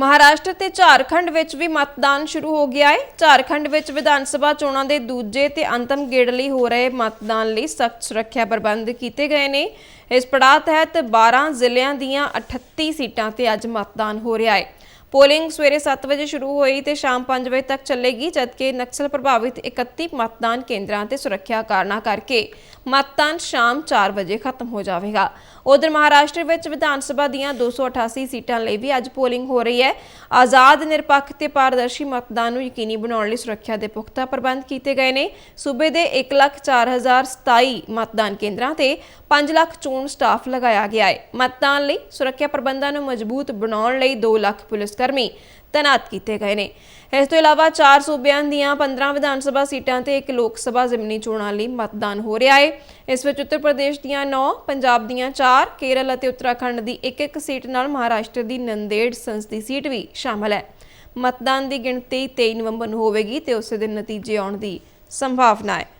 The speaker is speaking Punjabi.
ਮਹਾਰਾਸ਼ਟਰ ਤੇ ਝਾਰਖੰਡ ਵਿੱਚ ਵੀ ਮਤਦਾਨ ਸ਼ੁਰੂ ਹੋ ਗਿਆ ਹੈ। ਝਾਰਖੰਡ ਵਿੱਚ ਵਿਧਾਨ ਸਭਾ ਚੋਣਾਂ ਦੇ ਦੂਜੇ ਤੇ ਅੰਤਮ ਗੇੜ ਲਈ ਹੋ ਰਹੇ ਮਤਦਾਨ ਲਈ ਸਖਤ ਸੁਰੱਖਿਆ ਪ੍ਰਬੰਧ ਕੀਤੇ ਗਏ ਨੇ। ਇਸ ਪੜਾਅ ਤਹਿਤ 12 ਜ਼ਿਲ੍ਹਿਆਂ ਦੀਆਂ 38 ਸੀਟਾਂ ਤੇ ਅੱਜ ਮਤਦਾਨ ਹੋ ਰਿਹਾ ਹੈ। ਪੋਲਿੰਗ ਸਵੇਰੇ 7 ਵਜੇ ਸ਼ੁਰੂ ਹੋਈ ਤੇ ਸ਼ਾਮ 5 ਵਜੇ ਤੱਕ ਚੱਲੇਗੀ ਜਦਕਿ ਨਕਸਲ ਪ੍ਰਭਾਵਿਤ 31 ਮਤਦਾਨ ਕੇਂਦਰਾਂ ਤੇ ਸੁਰੱਖਿਆ ਕਾਰਨਾਂ ਕਰਕੇ ਮਤਦਾਨ ਸ਼ਾਮ 4 ਵਜੇ ਖਤਮ ਹੋ ਜਾਵੇਗਾ। ਉਧਰ ਮਹਾਰਾਸ਼ਟਰ ਵਿੱਚ ਵਿਧਾਨ ਸਭਾ ਦੀਆਂ 288 ਸੀਟਾਂ ਲਈ ਵੀ ਅੱਜ ਪੋਲਿੰਗ ਹੋ ਰਹੀ ਹੈ। ਆਜ਼ਾਦ ਨਿਰਪੱਖ ਤੇ ਪਾਰਦਰਸ਼ੀ ਮਤਦਾਨ ਨੂੰ ਯਕੀਨੀ ਬਣਾਉਣ ਲਈ ਸੁਰੱਖਿਆ ਦੇ ਪੁਖਤਾ ਪ੍ਰਬੰਧ ਕੀਤੇ ਗਏ ਨੇ। ਸੂਬੇ ਦੇ 1,04,027 ਮਤਦਾਨ ਕੇਂਦਰਾਂ ਤੇ 5 ਲੱਖ ਚੋਣ ਸਟਾਫ ਲਗਾਇਆ ਗਿਆ ਹੈ। ਮਤਦਾਨ ਲਈ ਸੁਰੱਖਿਆ ਪ੍ਰਬੰਧਾਂ ਨੂੰ ਮਜ਼ਬੂਤ ਬਣਾਉਣ ਲਈ 2 ਲੱਖ ਪੁਲਿਸ ਕਰਮੀ ਤੈਨਾਤ ਕੀਤੇ ਗਏ ਨੇ। ਇਸ ਤੋਂ ਇਲਾਵਾ ਚਾਰ ਸੂਬਿਆਂ ਦੀਆਂ 15 ਵਿਧਾਨ ਸਭਾ ਸੀਟਾਂ ਤੇ ਇੱਕ ਲੋਕ ਸਭਾ ਜ਼ਿਮਨੀ ਚੋਣਾਂ ਲਈ ਮਤਦਾਨ ਹੋ ਰਿਹਾ ਹੈ ਇਸ ਵਿੱਚ ਉੱਤਰ ਪ੍ਰਦੇਸ਼ ਦੀਆਂ 9 ਪੰਜਾਬ ਦੀਆਂ 4 ਕੇਰਲ ਅਤੇ ਉੱਤਰਾਖੰਡ ਦੀ ਇੱਕ ਇੱਕ ਸੀਟ ਨਾਲ ਮਹਾਰਾਸ਼ਟਰ ਦੀ ਨੰਦੇੜ ਸੰਸਦੀ ਸੀਟ ਵੀ ਸ਼ਾਮਲ ਹੈ। ਮਤਦਾਨ ਦੀ ਗਿਣਤੀ 23 ਨਵੰਬਰ ਨੂੰ ਹੋਵੇਗੀ ਤੇ ਉਸੇ ਦਿਨ ਨਤੀਜੇ ਆਉਣ ਦੀ ਸੰਭਾਵਨਾ ਹੈ।